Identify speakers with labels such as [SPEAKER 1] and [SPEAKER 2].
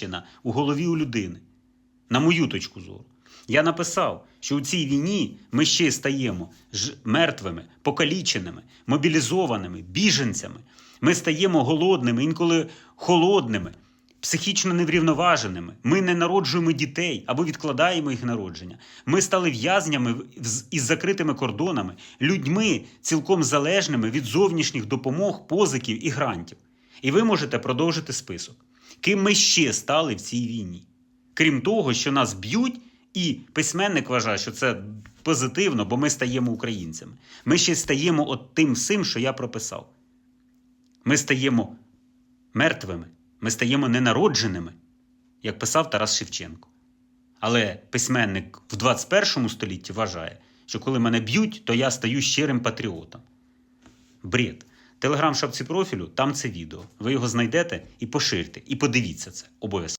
[SPEAKER 1] Німеччина у голові у людини. На мою точку зору. Я написав, що у цій війні ми ще стаємо ж мертвими, покаліченими, мобілізованими, біженцями. Ми стаємо голодними, інколи холодними, психічно неврівноваженими. Ми не народжуємо дітей або відкладаємо їх народження. Ми стали в'язнями із закритими кордонами, людьми цілком залежними від зовнішніх допомог, позиків і грантів. І ви можете продовжити список. Ким ми ще стали в цій війні? Крім того, що нас б'ють, і письменник вважає, що це позитивно, бо ми стаємо українцями. Ми ще стаємо от тим всім, що я прописав. Ми стаємо мертвими, ми стаємо ненародженими, як писав Тарас Шевченко. Але письменник в 21 столітті вважає, що коли мене б'ють, то я стаю щирим патріотом. Бред. Телеграм шапці профілю, там це відео. Ви його знайдете і поширте, і подивіться це обов'язково.